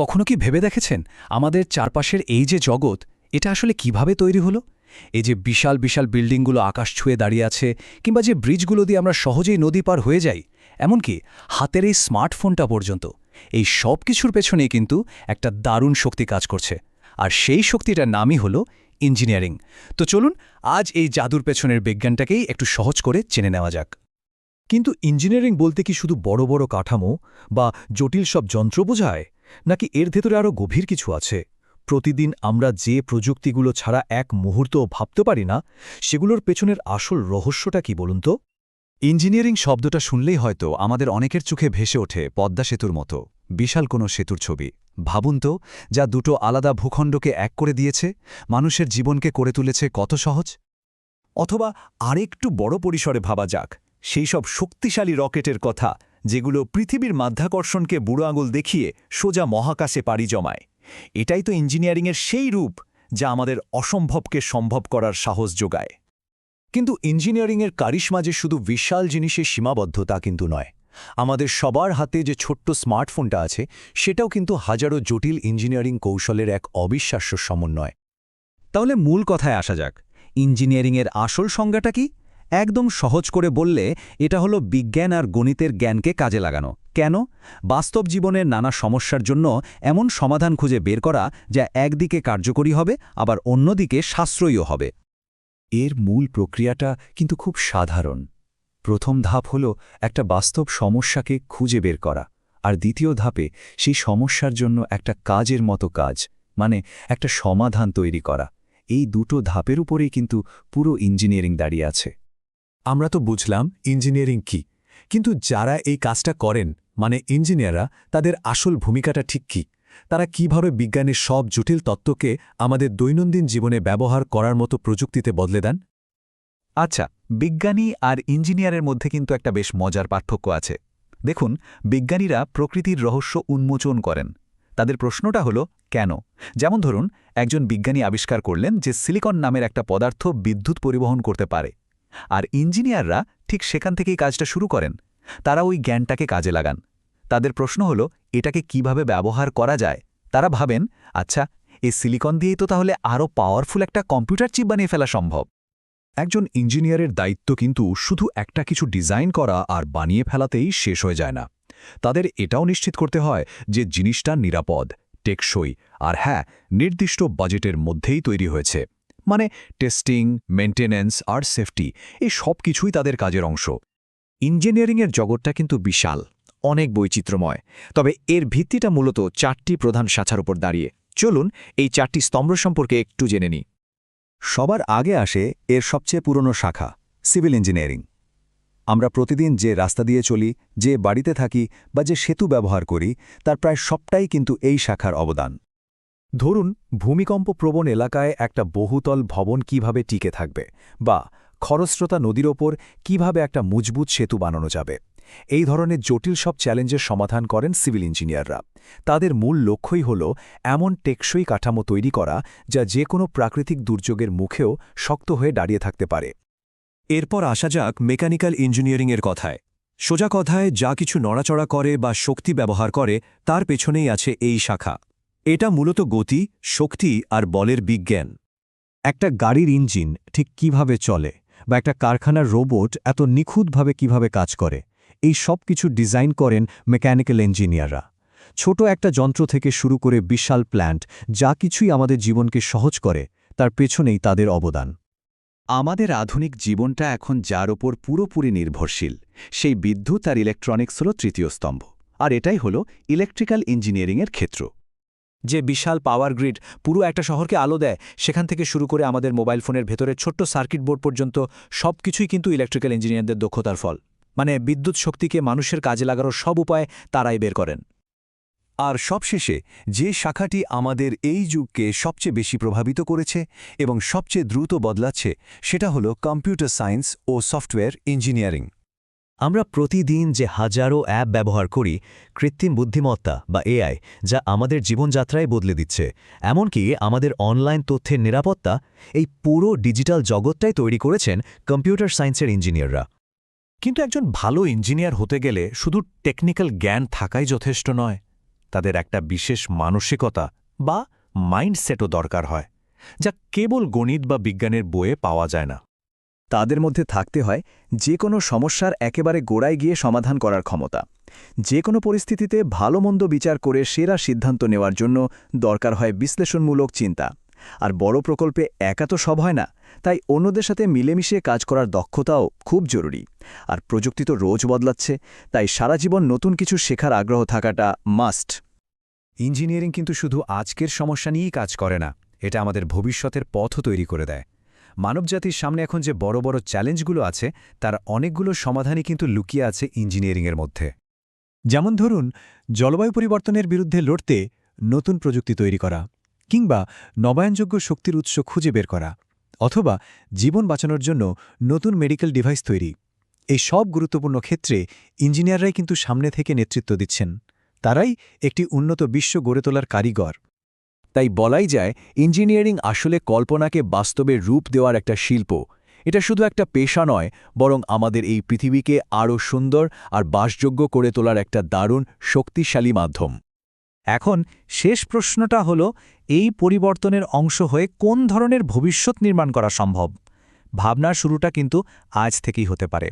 কখনো কি ভেবে দেখেছেন আমাদের চারপাশের এই যে জগৎ, এটা আসলে কীভাবে তৈরি হলো? এই যে বিশাল বিশাল বিল্ডিংগুলো আকাশ ছুঁয়ে দাঁড়িয়ে আছে, কিংবা যে ব্রিজগুলো দিয়ে আমরা সহজেই নদী পার হয়ে যাই, এমনকি হাতের এই স্মার্টফোনটা পর্যন্ত, এই সব কিছুর পেছনেই কিন্তু একটা দারুণ শক্তি কাজ করছে। আর সেই শক্তিটার নামই হলো ইঞ্জিনিয়ারিং। তো চলুন, আজ এই জাদুর পেছনের বিজ্ঞানটাকেই একটু সহজ করে চেনে নেওয়া যাক। কিন্তু ইঞ্জিনিয়ারিং বলতে কি শুধু বড় বড় কাঠামো বা জটিল সব যন্ত্র বোঝায়? নাকি এর ভেতরে আরও গভীর কিছু আছে? প্রতিদিন আমরা যে প্রযুক্তিগুলো ছাড়া এক মুহূর্তও ভাবতে পারি না, সেগুলোর পেছনের আসল রহস্যটা কি বলুন তো? ইঞ্জিনিয়ারিং শব্দটা শুনলেই হয়তো আমাদের অনেকের চোখে ভেসে ওঠে পদ্মা সেতুর মতো, বিশাল কোনো সেতুর ছবি। ভাবুন তো, যা দুটো আলাদা ভূখণ্ডকে এক করে দিয়েছে, মানুষের জীবনকে করে তুলেছে কত সহজ? অথবা আরেকটু বড় পরিসরে ভাবা যাক, সেই সব শক্তিশালী রকেটের কথা যেগুলো পৃথিবীর মাধ্যাকর্ষণকে বুড়ো আঙুল দেখিয়ে সোজা মহাকাশে পাড়ি জমায়। এটাই তো ইঞ্জিনিয়ারিংয়ের সেই রূপ যা আমাদের অসম্ভবকে সম্ভব করার সাহস যোগায়। কিন্তু ইঞ্জিনিয়ারিংয়ের কারিশমা যে শুধু বিশাল জিনিসের সীমাবদ্ধ তা কিন্তু নয়। আমাদের সবার হাতে যে ছোট্ট স্মার্টফোনটা আছে, সেটাও কিন্তু হাজারো জটিল ইঞ্জিনিয়ারিং কৌশলের এক অবিশ্বাস্য সমন্বয়। তাহলে মূল কথায় আসা যাক, ইঞ্জিনিয়ারিংয়ের আসল সংজ্ঞাটা কি? একদম সহজ করে বললে, এটা হলো বিজ্ঞান আর গণিতের জ্ঞানকে কাজে লাগানো। কেন? বাস্তব জীবনের নানা সমস্যার জন্য এমন সমাধান খুঁজে বের করা যা একদিকে কার্যকরী হবে, আবার অন্যদিকে সাশ্রয়ীও হবে। এর মূল প্রক্রিয়াটা কিন্তু খুব সাধারণ। প্রথম ধাপ হল একটা বাস্তব সমস্যাকে খুঁজে বের করা, আর দ্বিতীয় ধাপে সেই সমস্যার জন্য একটা কাজের মতো কাজ মানে একটা সমাধান তৈরি করা। এই দুটো ধাপের উপরেই কিন্তু পুরো ইঞ্জিনিয়ারিং দাঁড়িয়ে আছে। আমরা তো বুঝলাম ইঞ্জিনিয়ারিং কি। কিন্তু যারা এই কাজটা করেন মানে ইঞ্জিনিয়াররা, তাদের আসল ভূমিকাটা ঠিক কি? তারা কীভাবে বিজ্ঞানের সব জটিল তত্ত্বকে আমাদের দৈনন্দিন জীবনে ব্যবহার করার মতো প্রযুক্তিতে বদলে দেন? আচ্ছা বিজ্ঞানী আর ইঞ্জিনিয়ারের মধ্যে কিন্তু একটা বেশ মজার পার্থক্য আছে। দেখুন, বিজ্ঞানীরা প্রকৃতির রহস্য উন্মোচন করেন। তাদের প্রশ্নটা হলো, কেন? যেমন ধরুন, একজন বিজ্ঞানী আবিষ্কার করলেন যে সিলিকন নামের একটা পদার্থ বিদ্যুৎ পরিবহন করতে পারে। আর ইঞ্জিনিয়াররা ঠিক সেখান থেকেই কাজটা শুরু করেন। তারা ওই জ্ঞানটাকে কাজে লাগান। তাদের প্রশ্ন হলো, এটাকে কীভাবে ব্যবহার করা যায়? তারা ভাবেন আচ্ছা এই সিলিকন দিয়েই তো তাহলে আরও পাওয়ারফুল একটা কম্পিউটার চিপ বানিয়ে ফেলা সম্ভব। একজন ইঞ্জিনিয়ারের দায়িত্ব কিন্তু শুধু একটা কিছু ডিজাইন করা আর বানিয়ে ফেলাতেই শেষ হয়ে যায় না। তাদের এটাও নিশ্চিত করতে হয় যে জিনিসটা নিরাপদ, টেকসই, আর হ্যাঁ নির্দিষ্ট বাজেটের মধ্যেই তৈরি হয়েছে। মানে টেস্টিং মেনটেন্যান্স আর সেফটি এই সব কিছুই তাদের কাজের অংশ। ইঞ্জিনিয়ারিংয়ের জগৎটা কিন্তু বিশাল, অনেক বৈচিত্র্যময়। তবে এর ভিত্তিটা মূলত চারটি প্রধান সাঁচার উপর দাঁড়িয়ে। চলুন এই চারটি স্তম্ভ সম্পর্কে একটু জেনে নিই। সবার আগে আসে এর সবচেয়ে পুরনো শাখা, সিভিল ইঞ্জিনিয়ারিং। আমরা প্রতিদিন যে রাস্তা দিয়ে চলি, যে বাড়িতে থাকি বা যে সেতু ব্যবহার করি, তার প্রায় সবটাই কিন্তু এই শাখার অবদান। ধরুন, ভূমিকম্প প্রবণ এলাকায় একটা বহুতল ভবন কীভাবে টিকে থাকবে বা খরস্রোতা নদীর ওপর কীভাবে একটা মজবুত সেতু বানানো যাবে? এই ধরনের জটিল সব চ্যালেঞ্জের সমাধান করেন সিভিল ইঞ্জিনিয়াররা। তাদের মূল লক্ষ্যই হল এমন টেকসই কাঠামো তৈরি করা যা যে কোনো প্রাকৃতিক দুর্যোগের মুখেও শক্ত হয়ে দাঁড়িয়ে থাকতে পারে। এরপর আসা যাক মেকানিক্যাল ইঞ্জিনিয়ারিংয়ের কথায়। সোজা কথায় যা কিছু নড়াচড়া করে বা শক্তি ব্যবহার করে, তার পেছনেই আছে এই শাখা। এটা মূলত গতি, শক্তি আর বলের বিজ্ঞান। একটা গাড়ির ইঞ্জিন ঠিক কীভাবে চলে বা একটা কারখানার রোবট এত নিখুঁতভাবে কীভাবে কাজ করে, এই সব কিছু ডিজাইন করেন মেকানিক্যাল ইঞ্জিনিয়াররা। ছোট একটা যন্ত্র থেকে শুরু করে বিশাল প্ল্যান্ট, যা কিছুই আমাদের জীবনকে সহজ করে, তার পেছনেই তাদের অবদান। আমাদের আধুনিক জীবনটা এখন যার ওপর পুরোপুরি নির্ভরশীল, সেই বিদ্যুৎ আর ইলেকট্রনিক্স হল তৃতীয় স্তম্ভ। আর এটাই হল ইলেকট্রিক্যাল ইঞ্জিনিয়ারিংয়ের ক্ষেত্র। যে বিশাল পাওয়ার গ্রিড পুরো একটা শহরকে আলো দেয়, সেখান থেকে শুরু করে আমাদের মোবাইল ফোনের ভেতরে ছোট্ট সার্কিট বোর্ড পর্যন্ত সবকিছুই কিন্তু ইলেকট্রিক্যাল ইঞ্জিনিয়ারদের দক্ষতার ফল। মানে বিদ্যুৎ শক্তিকে মানুষের কাজে লাগানোর সব উপায় তারাই বের করেন। আর সবশেষে, যে শাখাটি আমাদের এই যুগকে সবচেয়ে বেশি প্রভাবিত করেছে এবং সবচেয়ে দ্রুত বদলাচ্ছে, সেটা হলো কম্পিউটার সায়েন্স ও সফটওয়্যার ইঞ্জিনিয়ারিং আমরা প্রতিদিন যে হাজারো অ্যাপ ব্যবহার করি, কৃত্রিম বুদ্ধিমত্তা বা এআই যা আমাদের জীবনযাত্রায় বদলে দিচ্ছে। এমনকি আমাদের অনলাইন তথ্যের নিরাপত্তা এই পুরো ডিজিটাল জগৎটাই তৈরি করেছেন কম্পিউটার সায়েন্সের ইঞ্জিনিয়াররা। কিন্তু একজন ভালো ইঞ্জিনিয়ার হতে গেলে শুধু টেকনিক্যাল জ্ঞান থাকাই যথেষ্ট নয়। তাদের একটা বিশেষ মানসিকতা বা মাইন্ডসেটও দরকার হয়, যা কেবল গণিত বা বিজ্ঞানের বইয়ে পাওয়া যায় না। তাদের মধ্যে থাকতে হয় যে কোনো সমস্যার একেবারে গোড়ায় গিয়ে সমাধান করার ক্ষমতা। যে কোনো পরিস্থিতিতে ভালো মন্দ বিচার করে সেরা সিদ্ধান্ত নেওয়ার জন্য দরকার হয় বিশ্লেষণমূলক চিন্তা। আর বড় প্রকল্পে একা তো সব হয় না, তাই অন্যদের সাথে মিলেমিশে কাজ করার দক্ষতাও খুব জরুরি। আর প্রযুক্তি তো রোজ বদলাচ্ছে, তাই সারা জীবন নতুন কিছু শেখার আগ্রহ থাকাটা মাস্ট। ইঞ্জিনিয়ারিং কিন্তু শুধু আজকের সমস্যা নিয়েই কাজ করে না, এটা আমাদের ভবিষ্যতের পথও তৈরি করে দেয়। মানবজাতির সামনে এখন যে বড় বড় চ্যালেঞ্জগুলো আছে, তার অনেকগুলো সমাধানই কিন্তু লুকিয়ে আছে ইঞ্জিনিয়ারিংয়ের মধ্যে। যেমন ধরুন, জলবায়ু পরিবর্তনের বিরুদ্ধে লড়তে নতুন প্রযুক্তি তৈরি করা, কিংবা নবায়নযোগ্য শক্তির উৎস খুঁজে বের করা, অথবা জীবন বাঁচানোর জন্য নতুন মেডিকেল ডিভাইস তৈরি। এই সব গুরুত্বপূর্ণ ক্ষেত্রে ইঞ্জিনিয়াররাই কিন্তু সামনে থেকে নেতৃত্ব দিচ্ছেন। তারাই একটি উন্নত বিশ্ব গড়ে তোলার কারিগর। তাই বলাই যায়, ইঞ্জিনিয়ারিং আসলে কল্পনাকে বাস্তবে রূপ দেওয়ার একটা শিল্প। এটা শুধু একটা পেশা নয়, বরং আমাদের এই পৃথিবীকে আরও সুন্দর আর বাসযোগ্য করে তোলার একটা দারুণ, শক্তিশালী মাধ্যম। এখন শেষ প্রশ্নটা হল, এই পরিবর্তনের অংশ হয়ে কোন ধরনের ভবিষ্যৎ নির্মাণ করা সম্ভব? ভাবনার শুরুটা কিন্তু আজ থেকেই হতে পারে।